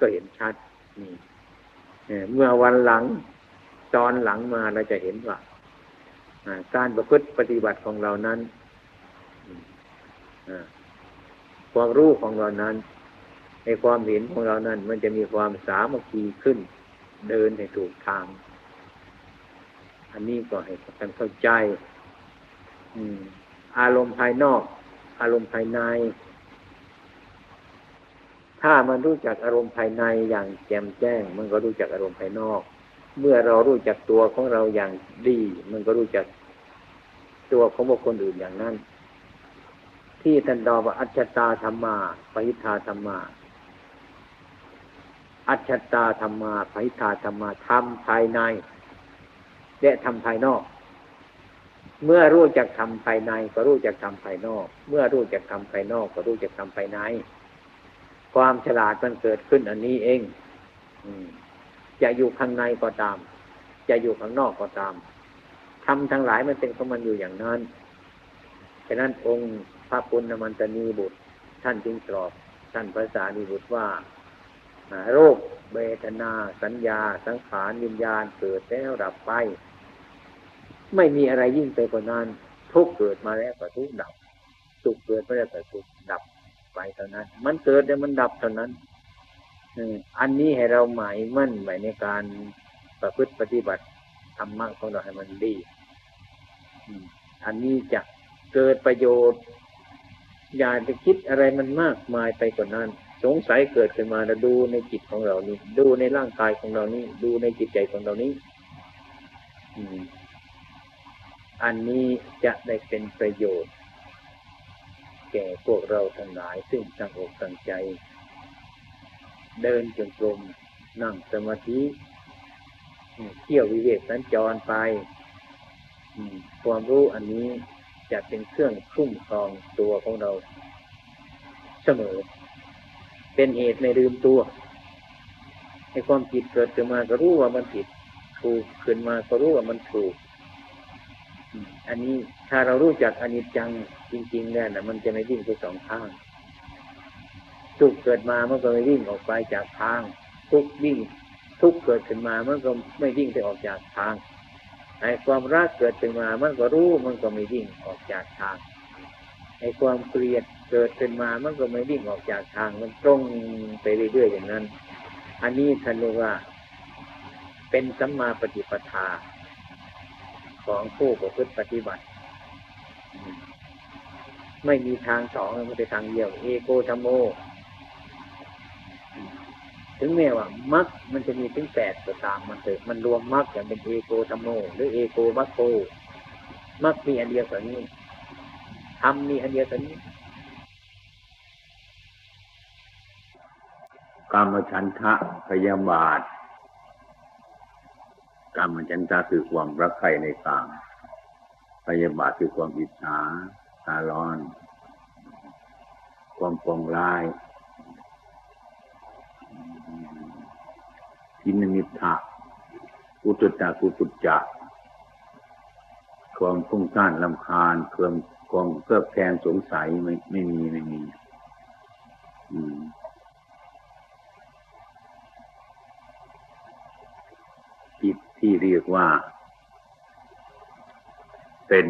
ก็เห็นชัดนี่เมื่อวันหลังตอนหลังมาเราจะเห็นว่าการประพฤติปฏิบัติของเรานั้นความรู้ของเรานั้น ในความเห็นของเรานั้น มันจะมีความสามัคคีขึ้น เดินให้ถูกทาง อันนี้ก็ให้กันเข้าใจอารมณ์ภายนอก อารมณ์ภายใน ถ้ามันรู้จักอารมณ์ภายในอย่างแจ่มแจ้ง มันก็รู้จักอารมณ์ภายนอก เมื่อเรารู้จักตัวของเราอย่างดี มันก็รู้จักตัวของบุคคลอื่นอย่างนั้น ที่ท่านดอว่าอัจฉตาธรรมาปหิทธาธรรมาอัจฉตาธรรมาปหิทธาธรรมาทำภายใน และทำภายนอก เมื่อรู้จักทำภายใน ก็รู้จักทำภายนอก เมื่อรู้จักทำภายนอก ก็รู้จักทำภายใน ความฉลาดมันเกิดขึ้นอันนี้เองจะอยู่ข้างในก็ตาม จะอยู่ข้างนอกก็ตามทำทั้งหลายมันเป็นของมันอยู่อย่างนั้นฉะนั้นองค์พระปุณณมันตนีบุตร ท่านจึงตรอบท่านภาษานีบุตรว่าโรคเวทนา สัญญา สังขารวิญญาณเกิดแล้วดับไป ไม่มีอะไรยิ่งไปกว่านั้นทุกเกิดมาแล้วก็ทุกดับสุขเกิดมาแล้วก็สุขดับ ไปเท่านั้น มันเกิดแล้วมันดับเท่านั้นอันนี้ให้เราหมายมั่นหมายในการประพฤติปฏิบัติธรรมะของเราให้มันดี อันนี้จะเกิดประโยชน์ อย่าไปคิดอะไรมันมากมายไปกว่านั้น สงสัยเกิดขึ้นมาแล้วดูในจิตของเรานี่ดูในร่างกายของเรานี่ดูในจิตใจของเรานี้อันนี้จะได้เป็นประโยชน์ แก่พวกเราทั้งหลายซึ่งตั้งอกตั้งใจ เดินจงกรมนั่งสมาธิเที่ยววิเวกสัญจรไปความรู้อันนี้จะเป็นเครื่องคุ้มครองตัวของเรา เสมอ เป็นเหตุในลืมตัวให้ความผิดเกิดขึ้นมาก็รู้ว่ามันผิด ถูกขึ้นมาก็รู้ว่ามันถูก อันนี้ถ้าเรารู้จักอนิจจังจริงๆแล้วนะมันจะไม่วิ่งไปสองข้างสุขเกิดมามันก็ไม่วิ่งออกไปจากทาง ทุกวิ่ง ทุกเกิดขึ้นมามันก็ไม่วิ่งไปออกจากทางไอ้ความรักเกิดขึ้นมามันก็รู้มันก็ไม่วิ่งออกจากทางไอ้ความเกลียดเกิดขึ้นมามันก็ไม่วิ่งออกจากทาง มันตรงไปเรื่อยๆอย่างนั้น อันนี้ท่านเรียกว่า เป็นสัมมาปฏิปทา ของผู้ประพฤติปฏิบัติ ไม่มีทางสองมันเป็นทางเดียว เอโกธรรมโม ถึงแม้ว่ามักมันจะมีถึงแปดก็ตามมันเถอะมันรวมมักอย่างเป็นเอโกธรรมโม หรือเอโกมัคโคมักมีอันเดียวกันนี้ทำมีอันเดียวกันนี้กามฉันทะพยาบาท กามฉันทะคือความรักใคร่ในกามพยาบาทคือความอิจฉาตาร้อน ความปองร้ายทินมิทะอุตุจักุตุจักความฟุ้งซ่านลำคาญความความเครือบแคลงสงสัยไม่ไม่มีไม่มี อืม จิตที่เรียกว่า เป็น